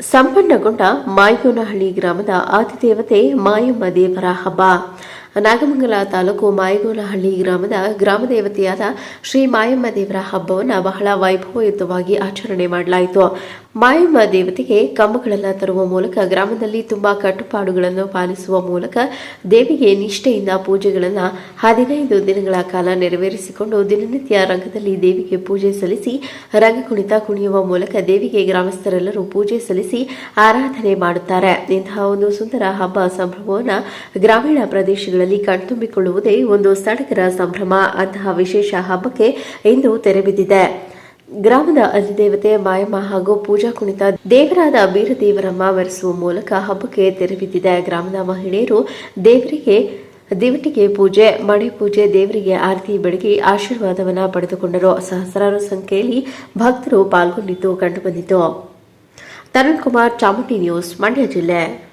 ಸಂಪನ್ನಗೊಂಡ ಮಾಯೋನಹಳ್ಳಿ ಗ್ರಾಮದ ಆದಿದೇವತೆ ಮಾಯಮ್ಮ ದೇವರ ಹಬ್ಬ. ನಾಗಮಂಗಲ ತಾಲೂಕು ಮಾಯಗೋನಹಳ್ಳಿ ಗ್ರಾಮದ ಗ್ರಾಮ ದೇವತೆಯಾದ ಶ್ರೀ ಮಾಯಮ್ಮ ದೇವರ ಹಬ್ಬವನ್ನು ಬಹಳ ವೈಭವಯುತವಾಗಿ ಆಚರಣೆ ಮಾಡಲಾಯಿತು. ಮಾಯಮ್ಮ ದೇವತೆಗೆ ಕಂಬಗಳನ್ನು ತರುವ ಮೂಲಕ ಗ್ರಾಮದಲ್ಲಿ ತುಂಬಾ ಕಟ್ಟುಪಾಡುಗಳನ್ನು ಪಾಲಿಸುವ ಮೂಲಕ ದೇವಿಗೆ ನಿಷ್ಠೆಯಿಂದ ಪೂಜೆಗಳನ್ನು ಹದಿನೈದು ದಿನಗಳ ಕಾಲ ನೆರವೇರಿಸಿಕೊಂಡು ದಿನನಿತ್ಯ ರಂಗದಲ್ಲಿ ದೇವಿಗೆ ಪೂಜೆ ಸಲ್ಲಿಸಿ ರಂಗಕುಣಿತ ಕುಣಿಯುವ ಮೂಲಕ ದೇವಿಗೆ ಗ್ರಾಮಸ್ಥರೆಲ್ಲರೂ ಪೂಜೆ ಸಲ್ಲಿಸಿ ಆರಾಧನೆ ಮಾಡುತ್ತಾರೆ. ಇಂತಹ ಒಂದು ಸುಂದರ ಹಬ್ಬ ಸಂಭ್ರಮವನ್ನು ಗ್ರಾಮೀಣ ಪ್ರದೇಶಗಳಲ್ಲಿ ಕಣ್ತುಂಬಿಕೊಳ್ಳುವುದೇ ಒಂದು ಸಡಗರ ಸಂಭ್ರಮ. ಅಂತಹ ವಿಶೇಷ ಹಬ್ಬಕ್ಕೆ ಇಂದು ತೆರೆಬಿದ್ದಿದೆ ಗ್ರಾಮದ ಅಧಿದೇವತೆ ಮಾಯಮ್ಮ ಹಾಗೂ ಪೂಜಾ ಕುಣಿತ ದೇವರಾದ ಬೀರದೇವರಮ್ಮ ಮೆರೆಸುವ ಮೂಲಕ ಹಬ್ಬಕ್ಕೆ ತೆರೆಬಿದ್ದಿದೆ ಗ್ರಾಮದ ಮಹಿಳೆಯರು ದೇವರಿಗೆ ದಿವಟಿಗೆ ಪೂಜೆ ಮಣೆ ಪೂಜೆ, ದೇವರಿಗೆ ಆರತಿ ಬೆಳಗಿ ಆಶೀರ್ವಾದವನ್ನ ಪಡೆದುಕೊಂಡರು. ಸಹಸ್ರಾರು ಸಂಖ್ಯೆಯಲ್ಲಿ ಭಕ್ತರು ಪಾಲ್ಗೊಂಡಿದ್ದು ಕಂಡುಬಂದಿತು. ತರುಣ್ ಕುಮಾರ್, ಚಾಮುಂಡಿ ನ್ಯೂಸ್, ಮಂಡ್ಯ ಜಿಲ್ಲೆ.